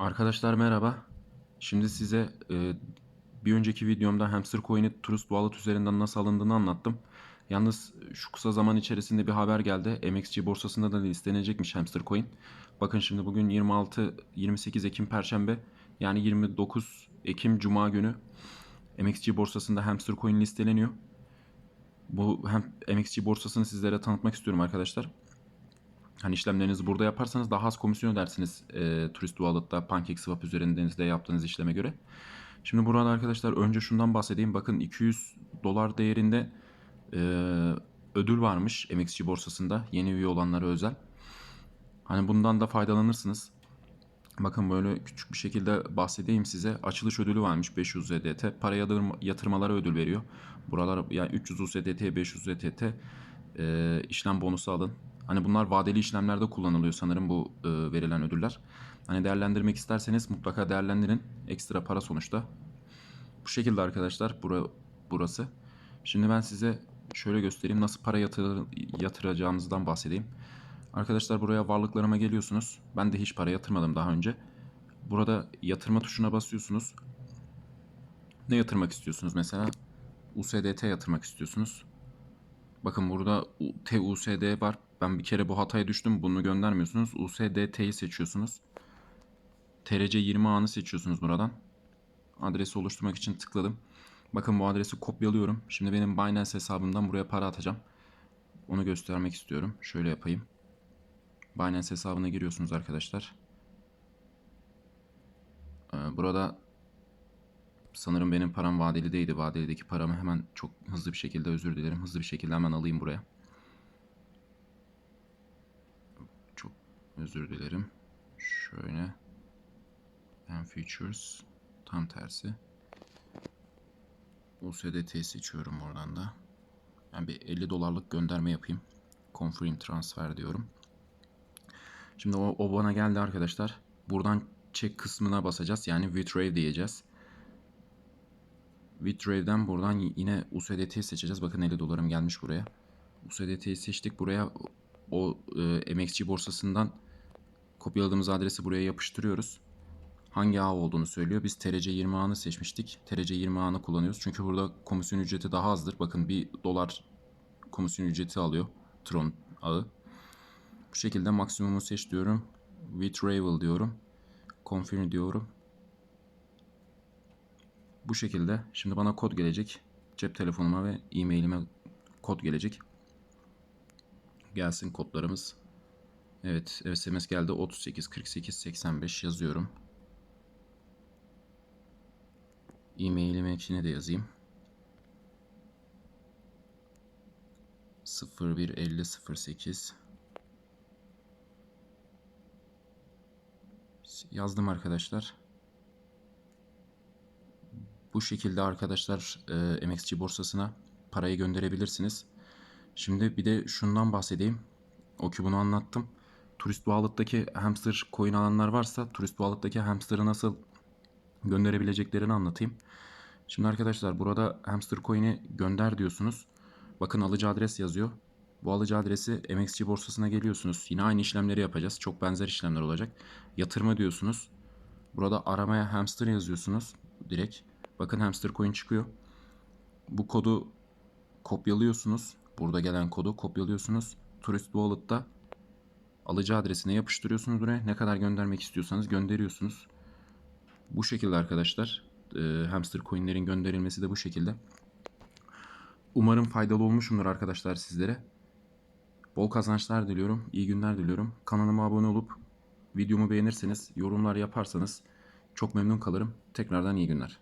Arkadaşlar merhaba. Şimdi size e, bir önceki videomda Hamster Coin'i Trust Wallet üzerinden nasıl alındığını anlattım. Yalnız şu kısa zaman içerisinde bir haber geldi. MXC borsasında da listelenecekmiş Hamster Coin. Bakın şimdi bugün 26 28 Ekim Perşembe yani 29 Ekim Cuma günü MXC borsasında Hamster Coin listeleniyor. Bu hem MXC borsasını sizlere tanıtmak istiyorum arkadaşlar. Hani işlemlerinizi burada yaparsanız daha az komisyon ödersiniz e, Turist Wallet'ta PancakeSwap üzerindenizde yaptığınız işleme göre. Şimdi burada arkadaşlar önce şundan bahsedeyim. Bakın 200 dolar değerinde e, ödül varmış MXC borsasında yeni üye olanlara özel. Hani bundan da faydalanırsınız. Bakın böyle küçük bir şekilde bahsedeyim size. Açılış ödülü varmış 500 ZDT. Para yatırma- yatırmalara ödül veriyor. Buralar yani 300 USDT, 500 ZTT e, işlem bonusu alın. Hani bunlar vadeli işlemlerde kullanılıyor sanırım bu e, verilen ödüller. Hani değerlendirmek isterseniz mutlaka değerlendirin. Ekstra para sonuçta. Bu şekilde arkadaşlar bura, burası. Şimdi ben size şöyle göstereyim nasıl para yatır, yatıracağınızdan bahsedeyim. Arkadaşlar buraya varlıklarıma geliyorsunuz. Ben de hiç para yatırmadım daha önce. Burada yatırma tuşuna basıyorsunuz. Ne yatırmak istiyorsunuz mesela? USDT yatırmak istiyorsunuz. Bakın burada TUSD var. Ben bir kere bu hataya düştüm. Bunu göndermiyorsunuz. USDT'yi seçiyorsunuz. TRC 20 anı seçiyorsunuz buradan. Adresi oluşturmak için tıkladım. Bakın bu adresi kopyalıyorum. Şimdi benim Binance hesabımdan buraya para atacağım. Onu göstermek istiyorum. Şöyle yapayım. Binance hesabına giriyorsunuz arkadaşlar. Ee, Burada sanırım benim param vadeli değildi. Vadelideki paramı hemen çok hızlı bir şekilde özür dilerim. Hızlı bir şekilde hemen alayım buraya. Çok özür dilerim. Şöyle. Ben Features. Tam tersi. USDT seçiyorum oradan da. Yani bir 50 dolarlık gönderme yapayım. Confirm transfer diyorum. Şimdi o, o bana geldi arkadaşlar. Buradan check kısmına basacağız. Yani withdraw diyeceğiz. Withdraw'den buradan yine USDT seçeceğiz. Bakın 50 dolarım gelmiş buraya. USDT'yi seçtik. Buraya o e, MXC borsasından kopyaladığımız adresi buraya yapıştırıyoruz. Hangi ağ olduğunu söylüyor. Biz TRC 20 ağını seçmiştik. TRC 20 ağını kullanıyoruz. Çünkü burada komisyon ücreti daha azdır. Bakın 1 dolar komisyon ücreti alıyor Tron ağı. Bu şekilde maksimumu seç diyorum. Withdrawal diyorum. Confirm diyorum. Bu şekilde şimdi bana kod gelecek. Cep telefonuma ve e-mailime kod gelecek. Gelsin kodlarımız. Evet SMS geldi 38 48 85 yazıyorum. E-mailime içine de yazayım. 015008 yazdım arkadaşlar. Bu şekilde arkadaşlar e, MXC borsasına parayı gönderebilirsiniz. Şimdi bir de şundan bahsedeyim. O ki bunu anlattım. Turist Wallet'taki hamster coin alanlar varsa Turist Wallet'taki hamster'ı nasıl gönderebileceklerini anlatayım. Şimdi arkadaşlar burada hamster coin'i gönder diyorsunuz. Bakın alıcı adres yazıyor. Bu alıcı adresi MXC borsasına geliyorsunuz. Yine aynı işlemleri yapacağız. Çok benzer işlemler olacak. Yatırma diyorsunuz. Burada aramaya hamster yazıyorsunuz direkt. Bakın hamster coin çıkıyor. Bu kodu kopyalıyorsunuz. Burada gelen kodu kopyalıyorsunuz. Turist Wallet'ta alıcı adresine yapıştırıyorsunuz buraya. Ne kadar göndermek istiyorsanız gönderiyorsunuz. Bu şekilde arkadaşlar. e, hamster coinlerin gönderilmesi de bu şekilde. Umarım faydalı olmuşumdur arkadaşlar sizlere. Bol kazançlar diliyorum. iyi günler diliyorum. Kanalıma abone olup videomu beğenirseniz, yorumlar yaparsanız çok memnun kalırım. Tekrardan iyi günler.